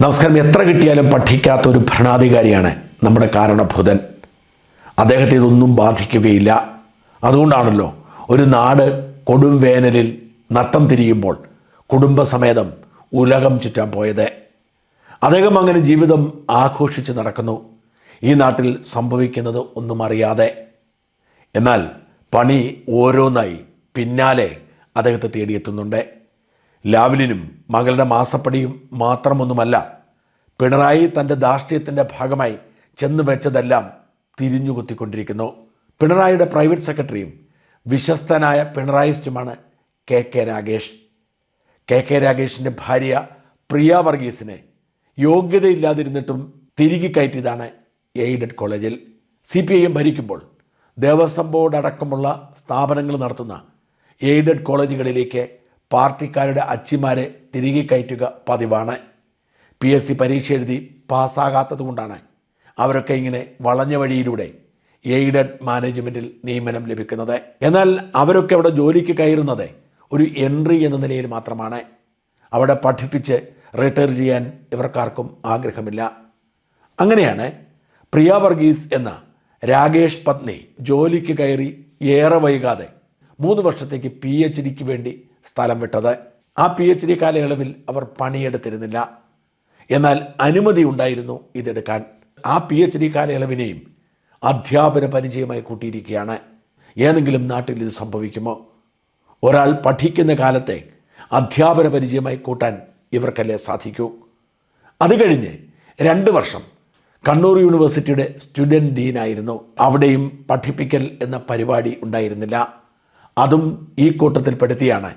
നമസ്കാരം. എത്ര കിട്ടിയാലും പഠിക്കാത്ത ഒരു ഭരണാധികാരിയാണ് നമ്മുടെ കാരണഭൂതൻ. അദ്ദേഹത്തെ ഇതൊന്നും ബാധിക്കുകയില്ല. അതുകൊണ്ടാണല്ലോ ഒരു നാട് കൊടും വേനലിൽ നട്ടം തിരിയുമ്പോൾ കുടുംബസമേതം ഉലകം ചുറ്റാൻ പോയത്. അദ്ദേഹം അങ്ങനെ ജീവിതം ആഘോഷിച്ച് നടക്കുന്നു. ഈ നാട്ടിൽ സംഭവിക്കുന്നത് ഒന്നും അറിയാതെ. എന്നാൽ പണി ഓരോന്നായി പിന്നാലെ അദ്ദേഹത്തെ തേടിയെത്തുന്നുണ്ട്. ലാവ്ലിനും മകളുടെ മാസപ്പടിയും മാത്രമൊന്നുമല്ല പിണറായി തന്റെ ധാർഷ്ട്യത്തിന്റെ ഭാഗമായി ചെന്നു വെച്ചതെല്ലാം തിരിഞ്ഞുകുത്തിക്കൊണ്ടിരിക്കുന്നു പിണറായിയുടെ പ്രൈവറ്റ് സെക്രട്ടറിയും വിശ്വസ്തനായ പിണറായിസ്റ്റുമാണ് K K Ragesh K K രാഗേഷിന്റെ ഭാര്യ പ്രിയ വർഗീസിനെ യോഗ്യതയില്ലാതിരുന്നിട്ടും തിരികെ കയറ്റിയതാണ് എയ്ഡഡ് കോളേജിൽ. സി പി ഐ എം ഭരിക്കുമ്പോൾ ദേവസ്വം ബോർഡ് അടക്കമുള്ള സ്ഥാപനങ്ങൾ നടത്തുന്ന എയ്ഡഡ് കോളേജുകളിലേക്ക് പാർട്ടിക്കാരുടെ അച്ചിമാരെ തിരികെ കയറ്റുക പതിവാണ്. പി എസ് സി പരീക്ഷ എഴുതി പാസ്സാകാത്തതുകൊണ്ടാണ് അവരൊക്കെ ഇങ്ങനെ വളഞ്ഞ വഴിയിലൂടെ എയ്ഡഡ് മാനേജ്മെന്റിൽ നിയമനം ലഭിക്കുന്നത്. എന്നാൽ അവരൊക്കെ അവിടെ ജോലിക്ക് കയറുന്നത് ഒരു എൻട്രി എന്ന നിലയിൽ മാത്രമാണ്. അവിടെ പഠിപ്പിച്ച് റിട്ടയർ ചെയ്യാൻ ഇവർക്കാർക്കും ആഗ്രഹമില്ല. അങ്ങനെയാണ് പ്രിയ വർഗീസ് എന്ന രാകേഷ് പത്നി ജോലിക്ക് കയറി ഏറെ വൈകാതെ മൂന്ന് വർഷത്തേക്ക് പി എച്ച് ഡിക്ക് വേണ്ടി സ്ഥലം വിട്ടത്. ആ പി എച്ച് ഡി കാലയളവിൽ അവർ പണിയെടുത്തിരുന്നില്ല. എന്നാൽ അനുമതി ഉണ്ടായിരുന്നു ഇതെടുക്കാൻ. ആ പി എച്ച് ഡി കാലയളവിനെയും അധ്യാപന പരിചയമായി കൂട്ടിയിരിക്കുകയാണ്. ഏതെങ്കിലും നാട്ടിൽ ഇത് സംഭവിക്കുമോ? ഒരാൾ പഠിക്കുന്ന കാലത്തെ അധ്യാപന പരിചയമായി കൂട്ടാൻ ഇവർക്കല്ലേ സാധിക്കൂ? അത് കഴിഞ്ഞ് രണ്ട് വർഷം കണ്ണൂർ യൂണിവേഴ്സിറ്റിയുടെ സ്റ്റുഡന്റ് ഡീനായിരുന്നു. അവിടെയും പഠിപ്പിക്കൽ എന്ന പരിപാടി ഉണ്ടായിരുന്നില്ല. അതും ഈ കൂട്ടത്തിൽപ്പെടുത്തിയാണ്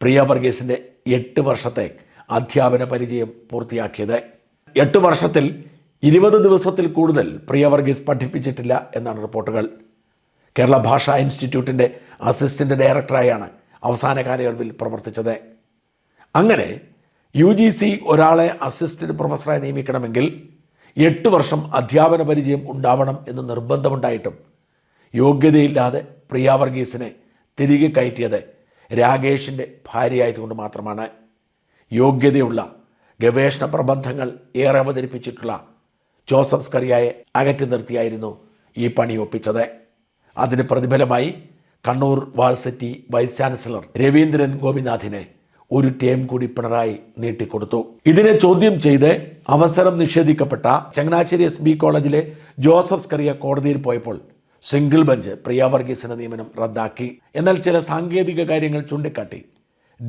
പ്രിയ വർഗീസിന്റെ എട്ട് വർഷത്തെ അധ്യാപന പരിചയം പൂർത്തിയാക്കിയത്. എട്ട് വർഷത്തിൽ ഇരുപത് ദിവസത്തിൽ കൂടുതൽ പ്രിയ വർഗീസ് പഠിപ്പിച്ചിട്ടില്ല എന്നാണ് റിപ്പോർട്ടുകൾ. കേരള ഭാഷാ ഇൻസ്റ്റിറ്റ്യൂട്ടിന്റെ അസിസ്റ്റന്റ് ഡയറക്ടറായാണ് അവസാന കാലയളവിൽ പ്രവർത്തിച്ചത്. അങ്ങനെ യു ജി സി ഒരാളെ അസിസ്റ്റന്റ് പ്രൊഫസറായി നിയമിക്കണമെങ്കിൽ എട്ട് വർഷം അധ്യാപന പരിചയം ഉണ്ടാവണം എന്ന് നിർബന്ധമുണ്ടായിട്ടും യോഗ്യതയില്ലാതെ പ്രിയ വർഗീസിനെ തിരികെ കയറ്റിയത് രാകേഷിന്റെ ഭാര്യയായതുകൊണ്ട് മാത്രമാണ് യോഗ്യതയുള്ള ഗവേഷണ പ്രബന്ധങ്ങൾ ഏറെ അവതരിപ്പിച്ചിട്ടുള്ള ജോസഫ് സ്കറിയായെ അകറ്റി നിർത്തിയായിരുന്നു ഈ പണി ഒപ്പിച്ചത്. അതിന് പ്രതിഫലമായി Kannur varsity vice chancellor Raveendran ഗോപിനാഥിനെ ഒരു ടേം കൂടി പിണറായി നീട്ടിക്കൊടുത്തു. ഇതിനെ ചോദ്യം ചെയ്ത് അവസരം നിഷേധിക്കപ്പെട്ട ചങ്ങനാശ്ശേരി എസ് കോളേജിലെ ജോസഫ് സ്കറിയ കോടതിയിൽ പോയപ്പോൾ സിംഗിൾ ബെഞ്ച് പ്രിയ നിയമനം റദ്ദാക്കി. എന്നാൽ ചില സാങ്കേതിക കാര്യങ്ങൾ ചൂണ്ടിക്കാട്ടി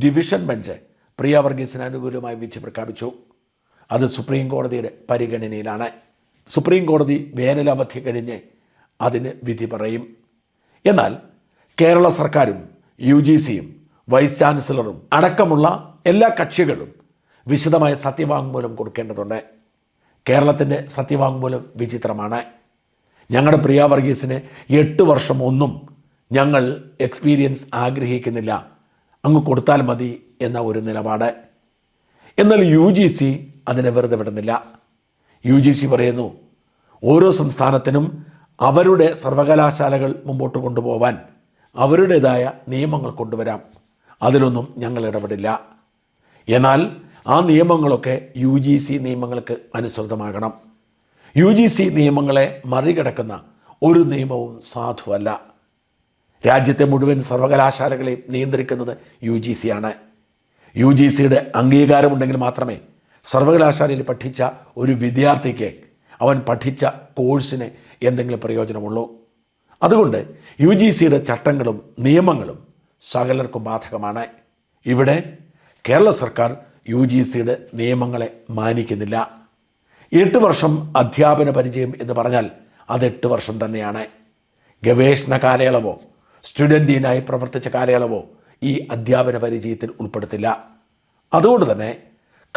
ഡിവിഷൻ ബെഞ്ച് പ്രിയ വർഗീസിന് അനുകൂലമായി വിധി പ്രഖ്യാപിച്ചു. അത് സുപ്രീം കോടതിയുടെ പരിഗണനയിലാണ്. സുപ്രീം കോടതി വേനലവധി കഴിഞ്ഞ് അതിന് വിധി പറയും. എന്നാൽ കേരള സർക്കാരും യു ജി സിയും വൈസ് ചാൻസലറും അടക്കമുള്ള എല്ലാ കക്ഷികളും വിശദമായ സത്യവാങ്മൂലം കൊടുക്കേണ്ടതുണ്ട്. കേരളത്തിന്റെ സത്യവാങ്മൂലം വിചിത്രമാണ്. ഞങ്ങളുടെ പ്രിയ വർഗീസിന് എട്ട് വർഷം ഒന്നും ഞങ്ങൾ എക്സ്പീരിയൻസ് ആഗ്രഹിക്കുന്നില്ല. അങ്ങ് കൊടുത്താൽ മതി എന്ന ഒരു നിലപാട്. എന്നാൽ യു ജി സി അതിനെ വെറുതെ വിടുന്നില്ല. യു ജി സി പറയുന്നു ഓരോ സംസ്ഥാനത്തിനും അവരുടെ സർവകലാശാലകൾ മുമ്പോട്ട് കൊണ്ടുപോകാൻ അവരുടേതായ നിയമങ്ങൾ കൊണ്ടുവരാം. അതിലൊന്നും ഞങ്ങൾ ഇടപെടില്ല. എന്നാൽ ആ നിയമങ്ങളൊക്കെ യു ജി സി നിയമങ്ങൾക്ക് അനുസൃതമാകണം. യു ജി സി നിയമങ്ങളെ മറികടക്കുന്ന ഒരു നിയമവും സാധുവല്ല. രാജ്യത്തെ മുഴുവൻ സർവകലാശാലകളെയും നിയന്ത്രിക്കുന്നത് യു ജി സി ആണ്. യു ജി സിയുടെ അംഗീകാരമുണ്ടെങ്കിൽ മാത്രമേ സർവകലാശാലയിൽ പഠിച്ച ഒരു വിദ്യാർത്ഥിക്ക് അവൻ പഠിച്ച കോഴ്സിന് എന്തെങ്കിലും പ്രയോജനമുള്ളൂ. അതുകൊണ്ട് യു ജി സിയുടെ ചട്ടങ്ങളും നിയമങ്ങളും സകലർക്കും ബാധകമാണ്. ഇവിടെ കേരള സർക്കാർ യു ജി സിയുടെ നിയമങ്ങളെ മാനിക്കുന്നില്ല. എട്ട് വർഷം അധ്യാപന പരിചയം എന്ന് പറഞ്ഞാൽ അത് എട്ട് വർഷം തന്നെയാണ്. ഗവേഷണ കാലയളവോ സ്റ്റുഡന്റിനായി പ്രവർത്തിച്ച കാലയളവോ ഈ അധ്യാപന പരിചയത്തിൽ ഉൾപ്പെടുത്തില്ല. അതുകൊണ്ട് തന്നെ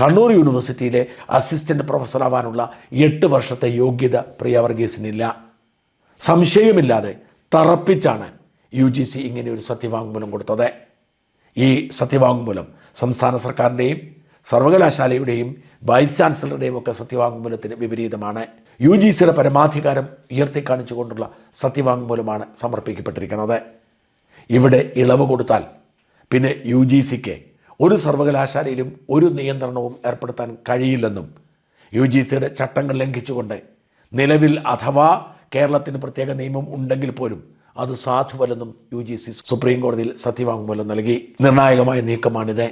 കണ്ണൂർ യൂണിവേഴ്സിറ്റിയിലെ അസിസ്റ്റന്റ് പ്രൊഫസറാവാനുള്ള എട്ട് വർഷത്തെ യോഗ്യത പ്രിയ വർഗീസിനില്ല. സംശയമില്ലാതെ തറപ്പിച്ചാണ് യു ജി സി ഇങ്ങനെ ഒരു സത്യവാങ്മൂലം കൊടുത്തത്. ഈ സത്യവാങ്മൂലം സംസ്ഥാന സർക്കാരിന്റെയും സർവകലാശാലയുടെയും വൈസ് ചാൻസലറുടെയും ഒക്കെ സത്യവാങ്മൂലത്തിന് വിപരീതമാണ്. യു ജി സിയുടെ പരമാധികാരം ഉയർത്തിക്കാണിച്ചുകൊണ്ടുള്ള സത്യവാങ്മൂലമാണ് സമർപ്പിക്കപ്പെട്ടിരിക്കുന്നത്. ഇവിടെ ഇളവ് കൊടുത്താൽ പിന്നെ യു ജി സിക്ക് ഒരു സർവകലാശാലയിലും ഒരു നിയന്ത്രണവും ഏർപ്പെടുത്താൻ കഴിയില്ലെന്നും യു ജി സിയുടെ ചട്ടങ്ങൾ ലംഘിച്ചുകൊണ്ട് നിലവിൽ അഥവാ കേരളത്തിന് പ്രത്യേക നിയമം ഉണ്ടെങ്കിൽ പോലും അത് സാധുവല്ലെന്നും യു ജി സി സുപ്രീം കോടതിയിൽ സത്യവാങ്മൂലം നൽകി. നിർണായകമായ നീക്കമാണിത്.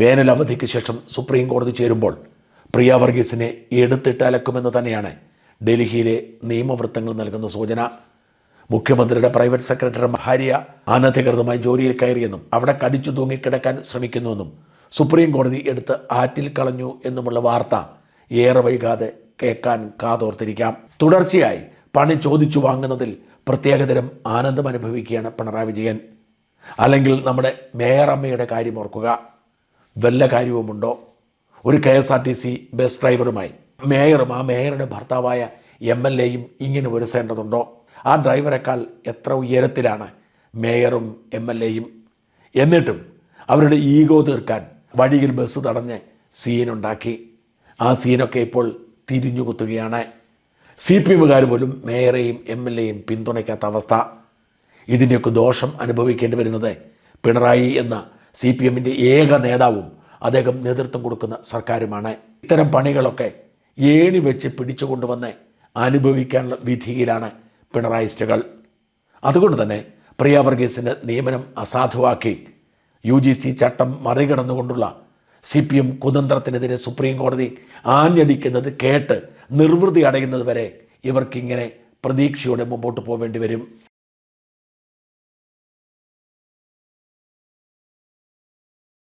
വേനൽ അവധിക്ക് ശേഷം സുപ്രീം കോടതി ചേരുമ്പോൾ പ്രിയ വർഗീസിനെ എടുത്തിട്ടലക്കുമെന്ന് തന്നെയാണ് ഡൽഹിയിലെ നിയമവൃത്തങ്ങൾ നൽകുന്ന സൂചന. മുഖ്യമന്ത്രിയുടെ പ്രൈവറ്റ് സെക്രട്ടറി ഭാര്യ അനധികൃതമായി ജോലിയിൽ കയറിയെന്നും അവിടെ കടിച്ചു തൂങ്ങിക്കിടക്കാൻ ശ്രമിക്കുന്നുവെന്നും സുപ്രീം കോടതി എടുത്ത് ആറ്റിൽ കളഞ്ഞു എന്നുമുള്ള വാർത്ത ഏറെ വൈകാതെ കേൾക്കാൻ കാതോർത്തിരിക്കാം. തുടർച്ചയായി പണി ചോദിച്ചു വാങ്ങുന്നതിൽ പ്രത്യേകതരം ആനന്ദം അനുഭവിക്കുകയാണ് പിണറായി വിജയൻ. അല്ലെങ്കിൽ നമ്മുടെ മേയർ അമ്മയുടെ കാര്യം ഓർക്കുക. വല്ല കാര്യവുമുണ്ടോ? ഒരു K S R T C bus ഡ്രൈവറുമായി. മേയറും ആ മേയറുടെ ഭർത്താവായ എം എൽ എയും ഇങ്ങനെ ഒരുസേണ്ടതുണ്ടോ? ആ ഡ്രൈവറെക്കാൾ എത്ര ഉയരത്തിലാണ് മേയറും എം എൽ എയും? എന്നിട്ടും അവരുടെ ഈഗോ തീർക്കാൻ വഴിയിൽ ബസ് തടഞ്ഞ് സീനുണ്ടാക്കി. ആ സീനൊക്കെ ഇപ്പോൾ തിരിഞ്ഞു കുത്തുകയാണ് സി പി എമ്മുകാർ പോലും മേയറെയും എം എൽ എയും പിന്തുണയ്ക്കാത്ത അവസ്ഥ. ഇതിന്റെയൊക്കെ ദോഷം അനുഭവിക്കേണ്ടി വരുന്നത് പിണറായി എന്ന സി പി എമ്മിന്റെ ഏക നേതാവും അദ്ദേഹം നേതൃത്വം കൊടുക്കുന്ന സർക്കാരുമാണ്. ഇത്തരം പണികളൊക്കെ ഏണി വെച്ച് പിടിച്ചുകൊണ്ടുവന്ന് അനുഭവിക്കാനുള്ള വിധിയിലാണ് പിണറായിസ്റ്റുകൾ. അതുകൊണ്ട് തന്നെ പ്രിയ വർഗീസിന്റെ നിയമനം അസാധുവാക്കി. യു ജി സി ചട്ടം മറികടന്നുകൊണ്ടുള്ള സി പി എം കുതന്ത്രത്തിനെതിരെ സുപ്രീം കോടതി ആഞ്ഞടിക്കുന്നത് കേട്ട് നിർവൃതി അടയുന്നത് വരെ ഇവർക്കിങ്ങനെ പ്രതീക്ഷയോടെ മുമ്പോട്ട് പോവേണ്ടി വരും.